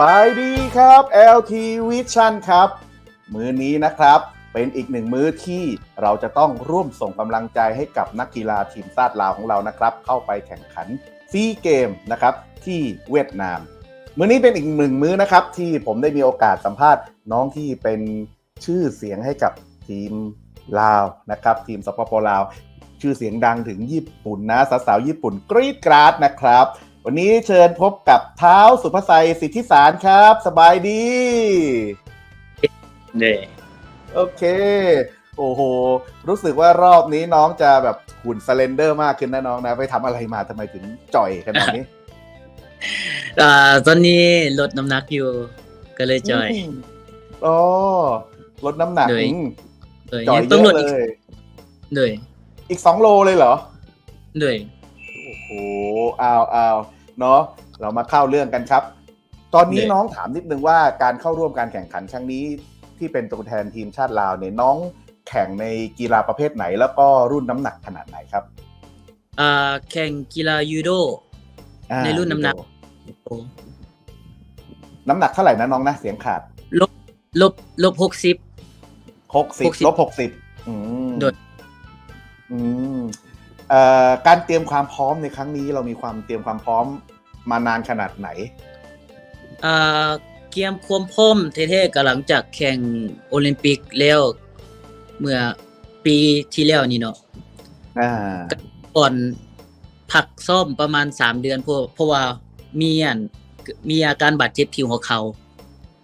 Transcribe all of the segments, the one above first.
สบายดีครับ LT Vision ครับ มื้อนี้นะครับเป็นอีกหนึ่งมื้อที่เราจะต้องร่วมส่งกำลังใจให้กับนักกีฬาทีมชาติลาวของเรานะครับ เข้าไปแข่งขันซีเกมนะครับที่เวียดนาม มื้อนี้เป็นอีกหนึ่งมื้อนะครับ ที่ผมได้มีโอกาสสัมภาษณ์น้องที่เป็นชื่อเสียงให้กับทีมลาวนะครับ ทีมสปปลาว ชื่อเสียงดังถึงญี่ปุ่นนะสาวๆญี่ปุ่นกรี๊ดกราดนะครับ วันนี้เชิญพบกับเท้าสุภชัยสิทธิสารครับ สบายดีเด้โอเค โอ้โห รู้สึกว่ารอบนี้น้องจะแบบหุ่นสเลนเดอร์มากขึ้นนะน้องนะ ไปทำอะไรมาทำไมถึงจ่อยขนาดนี้อ่าตอนนี้ลดน้ำหนักอยู่ก็เลยจอยมอ๋อลดน้ำหนักโดยอืมโดยจ่อยยังเยต้องลอะดเลอีกยโดยอีกสองโลเลยเหรอโดยโอ้โหอ้าวอ้าว เนาะเรามาเข้าเรื่องกันครับ ตอนนี้เดะน้องถามนิดนึงว่าการเข้าร่วมการแข่งขันครั้งนี้ ที่เป็นตัวแทนทีมชาติลาวเนี่ยน้องแข่งในกีฬาประเภทไหน แล้วก็รุ่นน้ำหนักขนาดไหนครับอ่าแข่งกีฬายูโดอ่าในรุ่นน้ำหนักน้ำหนักเท่าไหร่นะน้องนะเสียงขาดลบลบลบหกสิบหกสิบ60ลบหกสิบอืมโดดอืมเอ่อ การเตรียมความพร้อมในครั้งนี้เรามีความเตรียมความพร้อมมานานขนาดไหนอ่าเกียมความพร้อมเท่ๆก็หลังจากแข่งโอลิมปิกแล้วเมื่อปีที่แล้วนี่เนาะอ่าก่อนพักซ่อมประมาณสามเดือนเพราะเพราะว่ามีอันมีอาการบาดเจ็บที่หัวเขา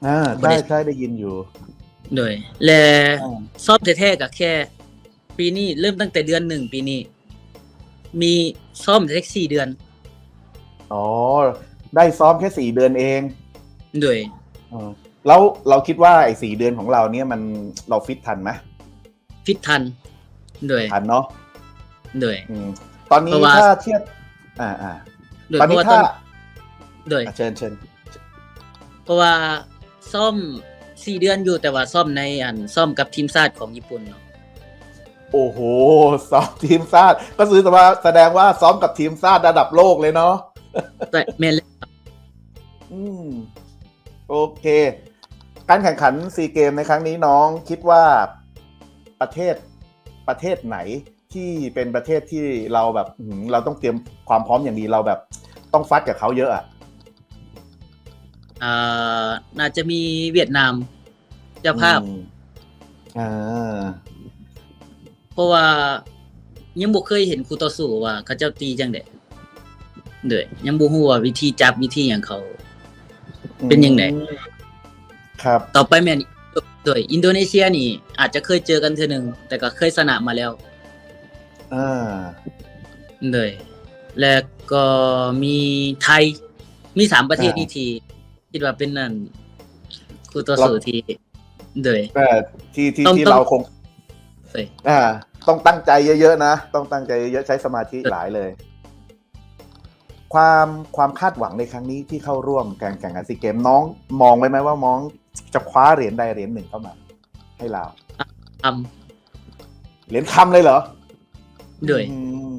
อ่าบ่ใช่ได้ใช่ได้ยินอยู่โดยและอ่าซ่อมแท้ๆก็แค่ ปีนี้เริ่มตั้งแต่เดือนหนึ่งปีนี้ มีซ่อมแค่สี่เดือน อ๋อ ได้ซ้อมแค่สี่เดือนเองโดยออแล้วเราคิดว่าไอ้สี่เดือนของเราเนี่ยมันเราฟิตทันไหมฟิตทันโดยทันเนาะโดยอืมตอนนี้เพราะว่าถ้าเทียบอ่าอ่าโดยตอนเพราะนี้ว่าถ้าต้องโดยอะเชิญเชิญเพราะว่าซ่อมสี่เดือนอยู่แต่ว่าซ่อมในอันซ่อมกับทีมชาติของญี่ปุ่นเนาะ โอ้โหซ้อมทีมชาติก็คือว่าแสดงว่าซ้อมกับทีมชาติระดับโลกเลยเนาะแต่แม่นเลยอืมโอเค การแข่งขันซีเกมในครั้งนี้น้องคิดว่าประเทศประเทศไหนที่เป็นประเทศที่เราแบบอื้อหือเราต้องเตรียมความพร้อมอย่างดีเราแบบ ต้องฟัดกับเขาเยอะอะอ่าน่าจะมีเวียดนามเจ้าภาพอืมอ่า เพราะว่ายังบ่เคยเห็นคู่ต่อสู้ว่าเขาเจ้าตีจังได๋เด้อยังบ่ฮู้ว่าวิธีจับวิธีหยังเขา เป็นยังไงครับ ต่อไปแม่นโดยอินโดนีเซียนี่ อาจจะเคยเจอกันเทื่อหนึงแต่ก็เคยชนะมาแล้วอ่าเลยและก็มีไทย มีสามประเทศอ่านี่ที่คิดว่าเป็นนั่นคู่ต่อสู้ที่เลยแต่ที่ที่ต้องที่ต้องเราคง เลยอ่า ต้องตั้งใจเยอะๆนะ ต้องตั้งใจเยอะๆใช้สมาธิหลายเลย ความความคาดหวังในครั้งนี้ที่เข้าร่วมการแข่งขันซีเกมน้องมองไว้ไหมว่ามองจะคว้าเหรียญใดเหรียญหนึ่งเข้ามา ให้เราทเหรียญคำเลยเหรอำด้วย อืม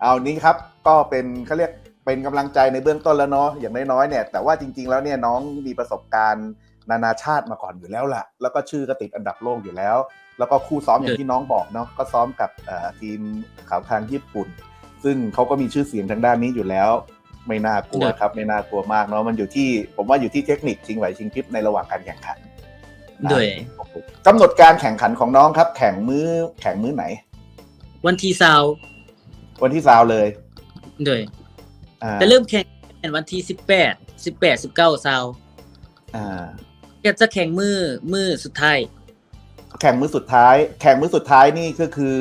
เอานี้ครับก็เป็นเขาเรียกเป็นกำลังใจในเบื้องต้นแล้วเนาะอย่างน้อยๆเนี่ย แต่ว่าจริง ๆ แล้วเนี่ยน้องมีประสบการณ์นานาชาติมาก่อนอยู่แล้วล่ะ แล้วก็ชื่อก็ติดอันดับโลกอยู่แล้ว แล้วก็คู่ซ้อมอย่างที่น้องบอกเนาะก็ซ้อมกับเอ่อทีมขาวทางญี่ปุ่น ซึ่งเขาก็มีชื่อเสียงทางด้านนี้อยู่แล้ว ไม่น่ากลัวครับ ไม่น่ากลัวมากเนาะมันอยู่ที่ ผมว่าอยู่ที่เทคนิคชิงไหวชิงพริบในระหว่างการแข่งขันด้วยกำหนดการแข่งขันของน้องครับ แข่งมื้อแข่งมื้อไหน วันที่สาววันที่ซาวเลยด้วยอ่าแต่เริ่มแข่งวันที่สิบแปดสิบแปดสิบเก้าสาวอ่าก็จะแข่งมือมือสุดท้าย แข่งมื้อสุดท้าย แข่งมื้อสุดท้ายนี่ก็คือ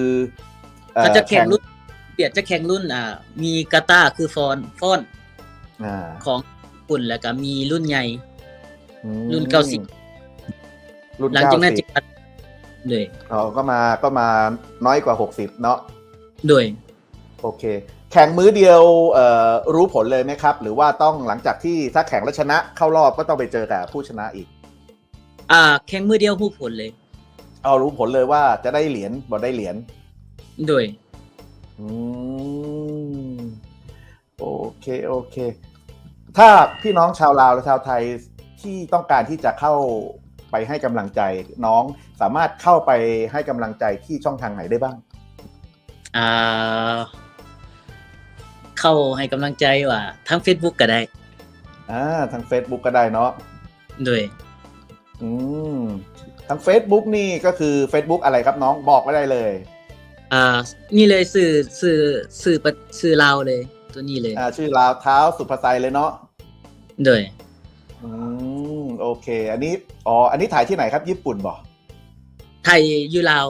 เอ่อก็จะแข่งรุ่นเปลี่ยนจะแข่งรุ่นอ่า มีกาตาร์คือฟอนฟอนอ่าของญี่ปุ่นแล้วก็มีรุ่นใหญ่อืมรุ่นเก้าสิบรุ่นหลังจากนั้นเก้าจะสิบเลยอ๋อก็มาก็มาน้อยกว่าหกสิบเนาะโดยโอเค แข่งมื้อเดียวเอ่อรู้ผลเลยไหมครับ หรือว่าต้องหลังจากที่ถ้าแข่งแล้วชนะเข้ารอบก็ต้องไปเจอกับผู้ชนะอีก อ่า แข่งมือเดียวฮู้ผลเลย เอารู้ผลเลยว่าจะได้เหรียญบ่ได้เหรียญโดยอืมโอเคโอเค ถ้าพี่น้องชาวลาวและชาวไทยที่ต้องการที่จะเข้าไปให้กำลังใจน้องสามารถเข้าไปให้กำลังใจที่ช่องทางไหนได้บ้างอ่าเข้าให้กำลังใจว่าทั้ง Facebook ก็ได้อ่าทาง Facebook ก็ได้เนาะโดยอืม ทาง Facebook นี่ก็คือ Facebook อะไรครับน้องบอกไม่ได้เลย อ่า นี่เลยสื่อสื่อสื่อประสื่อลาวเลย ตัวนี้เลยอ่าชื่อลาวเท้าสุภาไซเลยเนาะโดยอืมโอเค อันนี้อ๋ออันนี้ถ่ายที่ไหนครับ ญี่ปุ่นบ่ไทยอยู่ลาว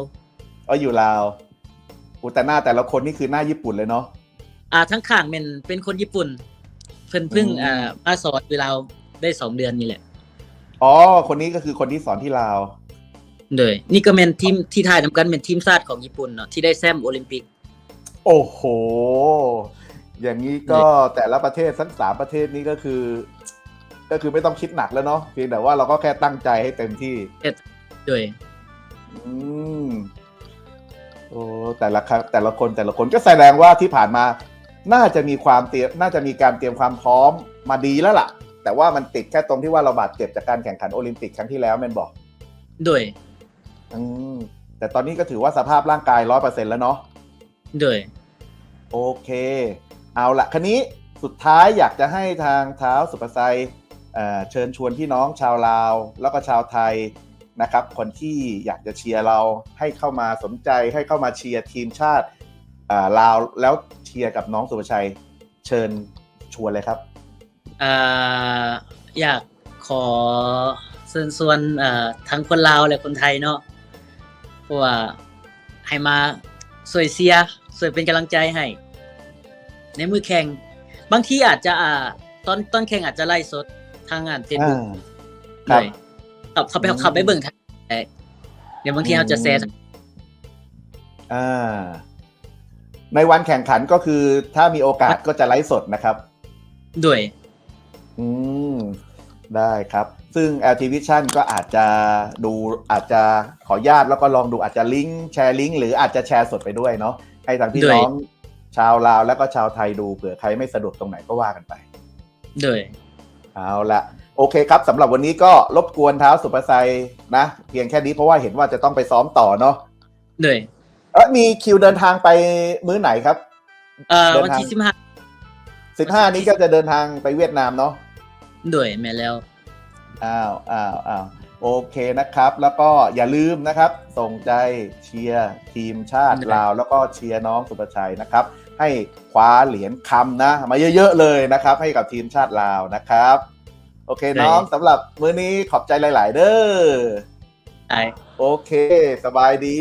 อ๋ออยู่ลาวอุยแต่หน้าแต่ละคนนี่คือหน้าญี่ปุ่นเลยเนาะ อ่าทั้งข้างเป็นเป็นคนญี่ปุ่น เพิ่นเพิ่งอืม อ่ามาสอนอยู่ลาวได้สองเดือนนี่แหละ อ๋อคนนี้ก็คือคนที่สอนที่ลาว โดยนี่ก็เป็นทีมที่ถ่ายนำกันเป็นทีมชาติของญี่ปุ่นเนาะที่ได้แซมโอลิมปิก โอ้โห อย่างนี้ก็แต่ละประเทศทั้งสามประเทศนี้ก็คือ ก็คือไม่ต้องคิดหนักแล้วเนาะเพียงแต่ว่าเราก็แค่ตั้งใจให้เต็มที่โดยอืมโอ้แต่ละครั้งแต่ละคนแต่ละคนก็แสดงว่าที่ผ่านมา น่าจะมีความเตรียมน่าจะมีการเตรียมความพร้อมมาดีแล้วล่ะ แต่ว่ามันติดแค่ตรงที่ว่าเราบาดเจ็บจากการแข่งขันโอลิมปิกครั้งที่แล้วแมนบอกโดย อืมแต่ตอนนี้ก็ถือว่าสภาพร่างกายร้อยเปอร์เซ็นแล้วเนาะโดยโอเค เอาละคันนี้สุดท้ายอยากจะให้ทางเท้าสุปไซเอ่อเชิญชวนพี่น้องชาวลาว แล้วก็ชาวไทยนะครับ คนที่อยากจะเชียร์เราให้เข้ามาสนใจให้เข้ามาเชียร์ทีมชาติอ่าลาวแล้วเชียร์กับน้องสุภชัย เชิญชวนเลยครับอ่าอยากขอเชิญชวนอ่าทั้งคนลาวและคนไทยเนาะ เพราะว่าให้มาสวยเสียร์สวยเป็นกำลังใจให้ ในมือแข่ง บางทีอาจจะอ่า ตอนตอนแข่งอาจจะไล่สดทางงานเฟซบุ๊กครัเลบยขับขับไปอืมขับไปเบิ่งทางได้เดี๋ยวบางทีเราจะแซดอ่า ในวันแข่งขันก็คือถ้ามีโอกาสก็จะไลฟ์สดนะครับ ด้วย อืม ได้ครับ ซึ่ง LT Vision ก็อาจจะดูอาจจะขออนุญาตแล้วก็ลองดูอาจจะลิงก์แชร์ลิงก์หรืออาจจะแชร์สดไปด้วยเนาะให้ทางพี่ด้วยน้องชาวลาวแล้วก็ชาวไทยดูเผื่อใครไม่สะดวกตรงไหนก็ว่ากันไปด้วยเอาละโอเคครับสำหรับวันนี้ก็รบกวนเท้าสุภไซนะ เพียงแค่นี้เพราะว่าเห็นว่าจะต้องไปซ้อมต่อเนาะด้วยเออมีคิวเดินทางไปมื้อไหนครับ เอ่อเดินวันทางที่สิบห้าสิบห้านี้ก็จะเดินทางไปเวียดนามเนาะ ด้วยแม่แล้ว อ้าวอ้าวอ้าวโอเคนะครับ แล้วก็อย่าลืมนะครับ ส่งใจเชียร์ทีมชาติได้ลาว แล้วก็เชียร์น้องสุภชัยนะครับ ให้คว้าเหรียญคำนะ มาเยอะๆเลยนะครับ ให้กับทีมชาติลาวนะครับ โอเคน้องสำหรับมื้อนี้ขอบใจหลาย ๆ เด้อไปโอเค สบายดี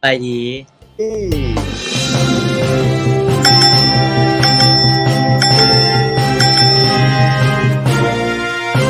ไปดี Hey.